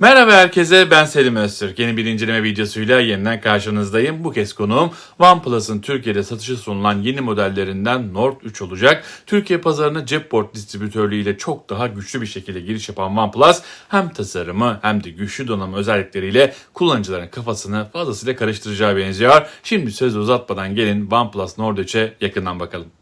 Merhaba herkese ben Selim Öztürk. Yeni bir inceleme videosuyla yeniden karşınızdayım. Bu kez konuğum OnePlus'ın Türkiye'de satışa sunulan yeni modellerinden Nord 3 olacak. Türkiye pazarına Jetport distribütörlüğüyle çok daha güçlü bir şekilde giriş yapan OnePlus hem tasarımı hem de güçlü donanım özellikleriyle kullanıcıların kafasını fazlasıyla karıştıracağı benziyor. Şimdi sözü uzatmadan gelin OnePlus Nord 3'e yakından bakalım.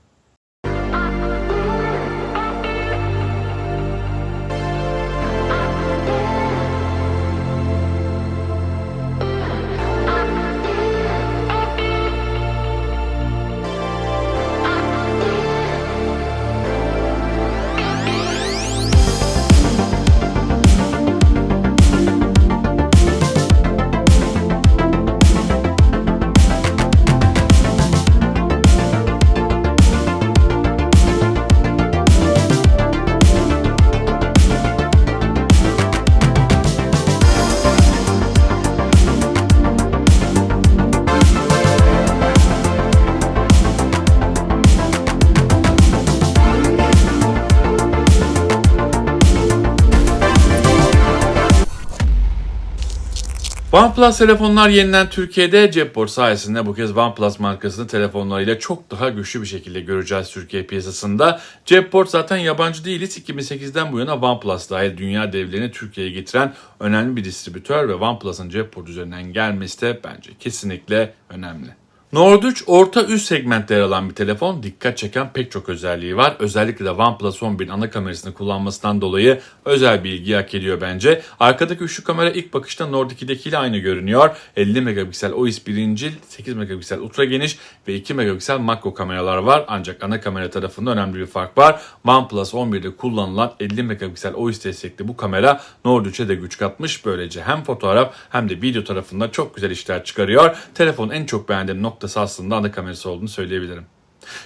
OnePlus telefonlar yeniden Türkiye'de Jetport sayesinde bu kez OnePlus markasını telefonlarıyla çok daha güçlü bir şekilde göreceğiz Türkiye piyasasında. Jetport zaten yabancı değiliz. 2008'den bu yana OnePlus dahil dünya devlerini Türkiye'ye getiren önemli bir distribütör ve OnePlus'ın Jetport üzerinden gelmesi de bence kesinlikle önemli. Nord 3 orta üst segmentte yer alan bir telefon. Dikkat çeken pek çok özelliği var. Özellikle de OnePlus 11 ana kamerasını kullanmasından dolayı özel bir ilgi hak ediyor bence. Arkadaki üçlü kamera ilk bakışta Nord 2'dekiyle aynı görünüyor. 50 megapiksel OIS birincil, 8 megapiksel ultra geniş ve 2 megapiksel makro kameralar var. Ancak ana kamera tarafında önemli bir fark var. OnePlus 11'de kullanılan 50 megapiksel OIS destekli bu kamera Nord 3'e de güç katmış. Böylece hem fotoğraf hem de video tarafında çok güzel işler çıkarıyor. Telefonun en çok beğendiğim noktası aslında ana kamerası olduğunu söyleyebilirim.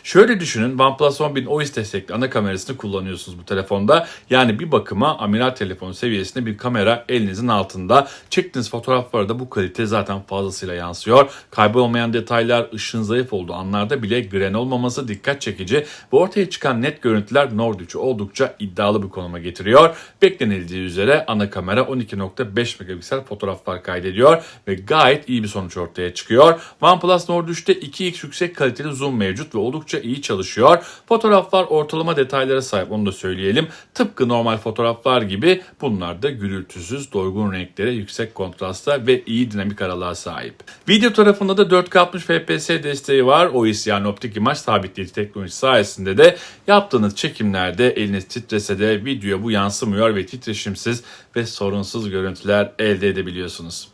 Şöyle düşünün OnePlus 11 OIS destekli ana kamerasını kullanıyorsunuz bu telefonda. Yani bir bakıma amiral telefonu seviyesinde bir kamera elinizin altında. Çektiğiniz fotoğraflarda da bu kalite zaten fazlasıyla yansıyor. Kaybolmayan detaylar, ışığın zayıf olduğu anlarda bile gren olmaması dikkat çekici ve ortaya çıkan net görüntüler Nord 3'ü oldukça iddialı bir konuma getiriyor. Beklenildiği üzere ana kamera 12.5 megapiksel fotoğraflar kaydediyor ve gayet iyi bir sonuç ortaya çıkıyor. OnePlus Nord 3'te 2x yüksek kaliteli zoom mevcut ve oldukça iyi çalışıyor. Fotoğraflar ortalama detaylara sahip onu da söyleyelim. Tıpkı normal fotoğraflar gibi bunlar da gürültüsüz, doygun renklere, yüksek kontrasta ve iyi dinamik aralığa sahip. Video tarafında da 4K 60 FPS desteği var. OIS yani optik imaj sabitleyici teknolojisi sayesinde de yaptığınız çekimlerde eliniz titrese de videoya bu yansımıyor ve titreşimsiz ve sorunsuz görüntüler elde edebiliyorsunuz.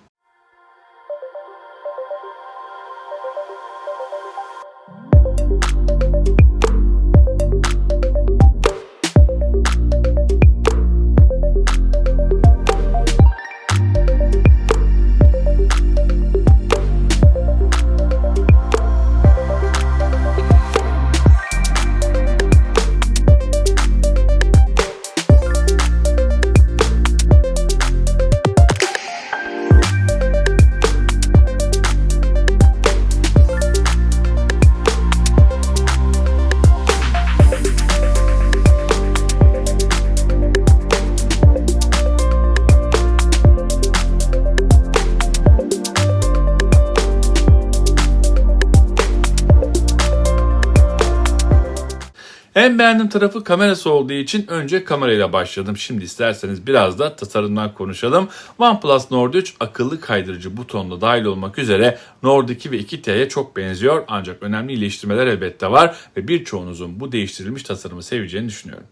En beğendiğim tarafı kamerası olduğu için önce kamerayla başladım. Şimdi isterseniz biraz da tasarımdan konuşalım. OnePlus Nord 3 akıllı kaydırıcı butonla dahil olmak üzere Nord 2 ve 2T'ye çok benziyor. Ancak önemli iyileştirmeler elbette var ve birçoğunuzun bu değiştirilmiş tasarımı seveceğini düşünüyorum.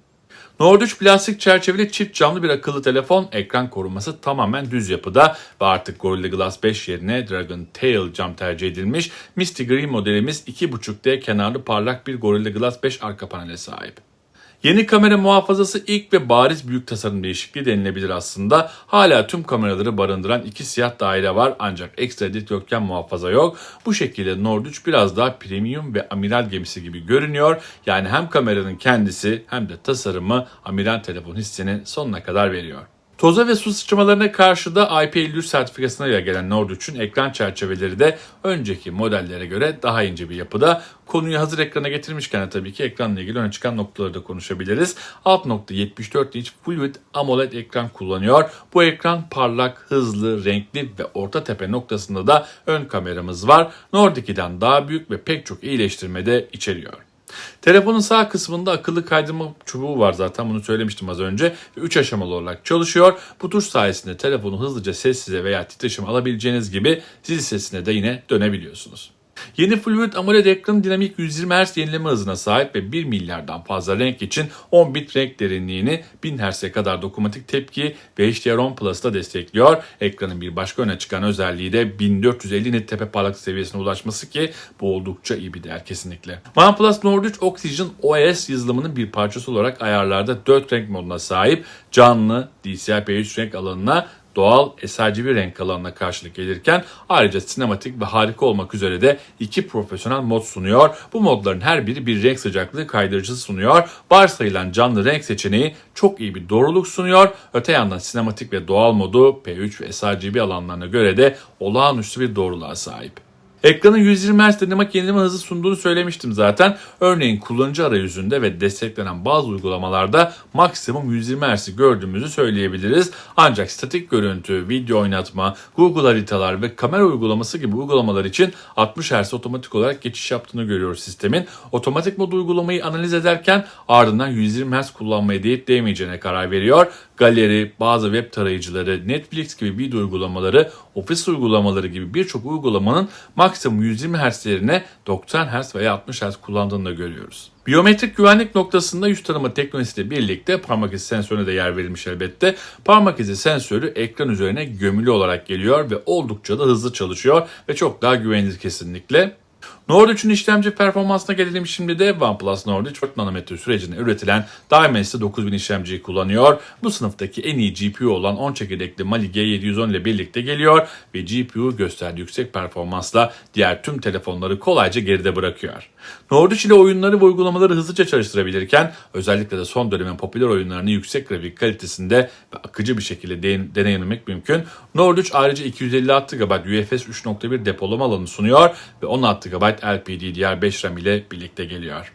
Nord 3 plastik çerçeveli çift camlı bir akıllı telefon. Ekran koruması tamamen düz yapıda ve artık Gorilla Glass 5 yerine Dragon Tail cam tercih edilmiş. Misty Green modelimiz 2.5D kenarlı parlak bir Gorilla Glass 5 arka panele sahip. Yeni kamera muhafazası ilk ve bariz büyük tasarım değişikliği denilebilir aslında. Hala tüm kameraları barındıran iki siyah daire var ancak ekstra dikdörtgen muhafaza yok. Bu şekilde Nord 3 biraz daha premium ve amiral gemisi gibi görünüyor. Yani hem kameranın kendisi hem de tasarımı amiral telefon hissini sonuna kadar veriyor. Toza ve su sıçramalarına karşı da IP53 sertifikasına gelen Nord 3'ün ekran çerçeveleri de önceki modellere göre daha ince bir yapıda. Konuyu hazır ekrana getirmişken de tabii ki ekranla ilgili öne çıkan noktaları da konuşabiliriz. 6.74 inç Full Width AMOLED ekran kullanıyor. Bu ekran parlak, hızlı, renkli ve orta tepe noktasında da ön kameramız var. Nord 2'den daha büyük ve pek çok iyileştirme de içeriyor. Telefonun sağ kısmında akıllı kaydırma çubuğu var zaten bunu söylemiştim az önce. 3 aşamalı olarak çalışıyor. Bu tuş sayesinde telefonu hızlıca sessize veya titreşim alabileceğiniz gibi zil sesine de yine dönebiliyorsunuz. Yeni Width AMOLED ekranı dinamik 120 Hz yenileme hızına sahip ve 1 milyardan fazla renk için 10 bit renk derinliğini 1000 Hz'e kadar dokunmatik tepki ve HDR10 Plus'ta destekliyor. Ekranın bir başka öne çıkan özelliği de 1450 nit tepe parlaklık seviyesine ulaşması ki bu oldukça iyi bir değer kesinlikle. OnePlus Nord 3 Oxygen OS yazılımının bir parçası olarak ayarlarda 4 renk moduna sahip canlı DCI-P3 renk alanına doğal SRGB renk alanına karşılık gelirken ayrıca sinematik ve harika olmak üzere de iki profesyonel mod sunuyor. Bu modların her biri bir renk sıcaklığı kaydırıcısı sunuyor. Varsayılan canlı renk seçeneği çok iyi bir doğruluk sunuyor. Öte yandan sinematik ve doğal modu P3 ve sRGB alanlarına göre de olağanüstü bir doğruluğa sahip. Ekranın 120 Hz dinamik yenileme hızı sunduğunu söylemiştim zaten. Örneğin kullanıcı arayüzünde ve desteklenen bazı uygulamalarda maksimum 120 Hz'i gördüğümüzü söyleyebiliriz. Ancak statik görüntü, video oynatma, Google haritalar ve kamera uygulaması gibi uygulamalar için 60 Hz otomatik olarak geçiş yaptığını görüyoruz sistemin. Otomatik mod uygulamayı analiz ederken ardından 120 Hz kullanmaya değip değmeyeceğine karar veriyor. Galeri, bazı web tarayıcıları, Netflix gibi video uygulamaları, ofis uygulamaları gibi birçok uygulamanın maksimum 120 Hz yerine 90 Hz veya 60 Hz kullandığını da görüyoruz. Biyometrik güvenlik noktasında yüz tanıma teknolojisiyle birlikte parmak izi sensörüne de yer verilmiş elbette. Parmak izi sensörü ekran üzerine gömülü olarak geliyor ve oldukça da hızlı çalışıyor ve çok daha güvenilir kesinlikle. Nord 3'ün işlemci performansına gelelim şimdi de OnePlus Nord 3 4 nanometre sürecinde üretilen Dimensity 9000 işlemciyi kullanıyor. Bu sınıftaki en iyi GPU olan 10 çekirdekli Mali G710 ile birlikte geliyor ve GPU gösterdiği yüksek performansla diğer tüm telefonları kolayca geride bırakıyor. Nord 3 ile oyunları ve uygulamaları hızlıca çalıştırabilirken özellikle de son dönemin popüler oyunlarını yüksek grafik kalitesinde ve akıcı bir şekilde de- deneyimlemek mümkün. Nord 3 ayrıca 256 GB UFS 3.1 depolama alanı sunuyor ve 16 GB LPDDR5 RAM ile birlikte geliyor.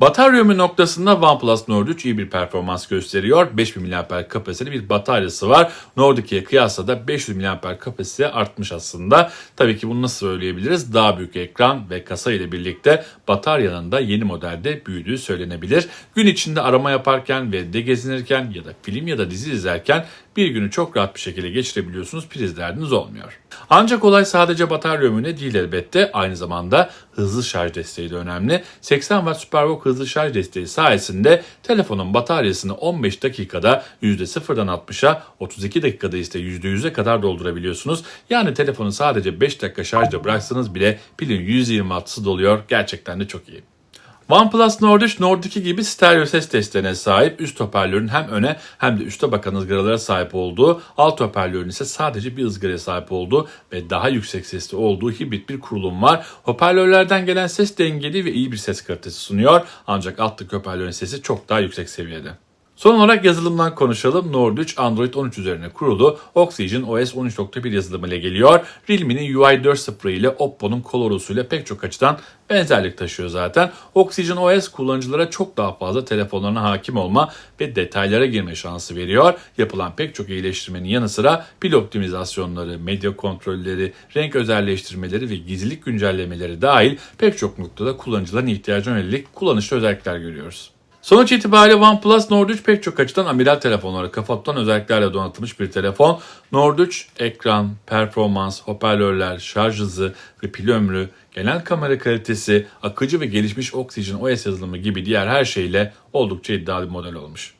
Batarya ömrü noktasında OnePlus Nord 3 iyi bir performans gösteriyor. 5000 mAh kapasiteli bir bataryası var. Nord 2'ye kıyasla da 500 mAh kapasite artmış aslında. Tabii ki bunu nasıl söyleyebiliriz? Daha büyük ekran ve kasa ile birlikte bataryanın da yeni modelde büyüdüğü söylenebilir. Gün içinde arama yaparken ve de gezinirken ya da film ya da dizi izlerken bir günü çok rahat bir şekilde geçirebiliyorsunuz. Priz derdiniz olmuyor. Ancak olay sadece batarya ömrüne değil elbette. Aynı zamanda hızlı şarj desteği de önemli. 80 Watt Supervolt hızlı şarj desteği sayesinde telefonun bataryasını 15 dakikada %0'dan 60'a, 32 dakikada ise %100'e kadar doldurabiliyorsunuz. Yani telefonu sadece 5 dakika şarjda bıraksanız bile pilin %26'sı doluyor. Gerçekten de çok iyi. OnePlus Nord 3, Nord 2 gibi stereo ses testlerine sahip üst hoparlörün hem öne hem de üste bakan ızgaralara sahip olduğu, alt hoparlörün ise sadece bir ızgaraya sahip olduğu ve daha yüksek sesli olduğu hibrit bir kurulum var. Hoparlörlerden gelen ses dengeli ve iyi bir ses kalitesi sunuyor ancak alttaki hoparlörün sesi çok daha yüksek seviyede. Son olarak yazılımdan konuşalım. Nord 3 Android 13 üzerine kurulu Oxygen OS 13.1 yazılımı ile geliyor. Realme'nin UI 4.0 ile Oppo'nun Colorus ile pek çok açıdan benzerlik taşıyor zaten. Oxygen OS kullanıcılara çok daha fazla telefonlarına hakim olma ve detaylara girme şansı veriyor. Yapılan pek çok iyileştirmenin yanı sıra pil optimizasyonları, medya kontrolleri, renk özelleştirmeleri ve gizlilik güncellemeleri dahil pek çok noktada kullanıcıların ihtiyacına yönelik kullanışlı özellikler görüyoruz. Sonuç itibariyle OnePlus Nord 3 pek çok açıdan amiral telefonları kafa tutan özelliklerle donatılmış bir telefon. Nord 3 ekran, performans, hoparlörler, şarj hızı ve pil ömrü, genel kamera kalitesi, akıcı ve gelişmiş Oxygen OS yazılımı gibi diğer her şeyle oldukça iddialı bir model olmuş.